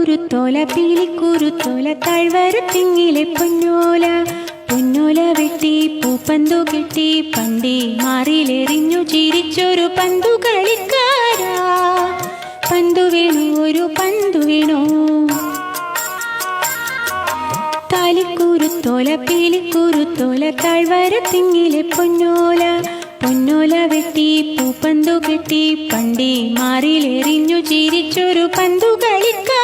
താലിക്കുരുത്തോല പീലിക്കുരുത്തോല തിങ്ങിലെ പൊന്നോല. പൊന്നോല വെട്ടി പൂപ്പന്തു കെട്ടി പണ്ടി മാറിലെറിഞ്ഞു ചിരിച്ചൊരു പന്തു കളിക്കാരാ. പന്തു വീണു ഒരു പന്തു വീണു. താലിക്കുരുത്തോല പീലിക്കുരുത്തോല തിങ്ങിലെ പൊന്നോല. പൊന്നോല വെട്ടി പൂപ്പന്തു കെട്ടി പണ്ടി മാറിലെറിഞ്ഞു ചിരിച്ചൊരു പന്തു കളിക്കാരാ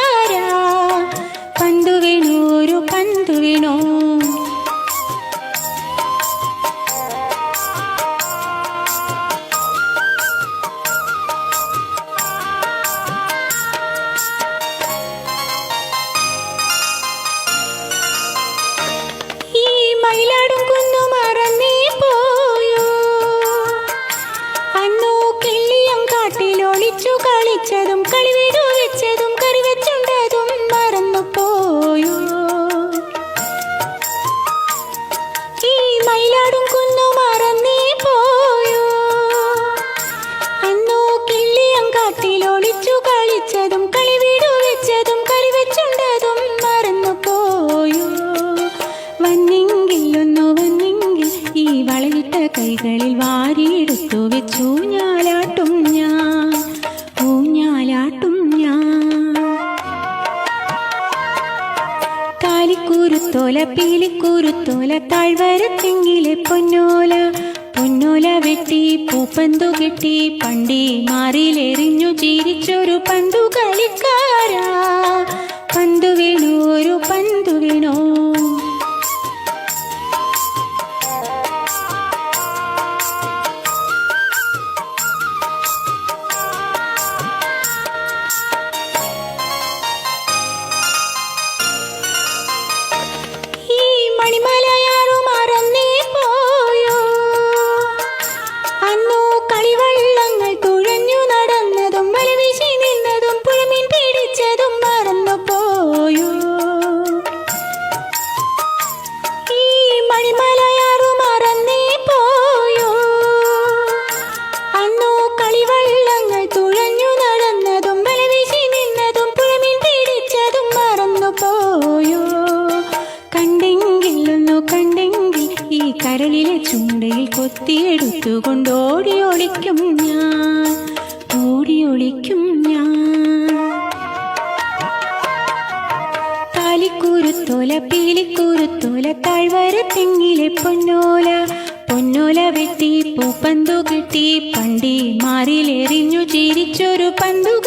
വാരിയെടുത്തു വെച്ചു ഞാലാട്ടും ഞാൻ. ഊഞ്ഞാലാട്ടും ഞാൻ. താലിക്കൂരുത്തോല പീലിക്കൂരുത്തോല താഴ്വരത്തെങ്കിലെ പൊന്നോല. പൊന്നോല വെട്ടി പൂപ്പന്തു കെട്ടി പണ്ടി മാറിലെറിഞ്ഞു ചിരിച്ചൊരു പന്തു കളിക്കാരാ പന്തു വീണു ഒരു പന്തു കരളിലെ ചുണ്ടയിൽ കൊത്തിയെടുത്തു ഓടി ഒളിക്കും ഞാൻ. ഓടി ഒളിക്കും ഞാൻ. താലിക്കൂരുത്തോല പീലിക്കൂരുത്തോല താഴ്വര തെങ്ങിലെ പൊന്നോല. പൊന്നോല വെട്ടി പൂപ്പന്തു കിട്ടി പണ്ടി മാറിലെറിഞ്ഞു ചിരിച്ചൊരു പന്തു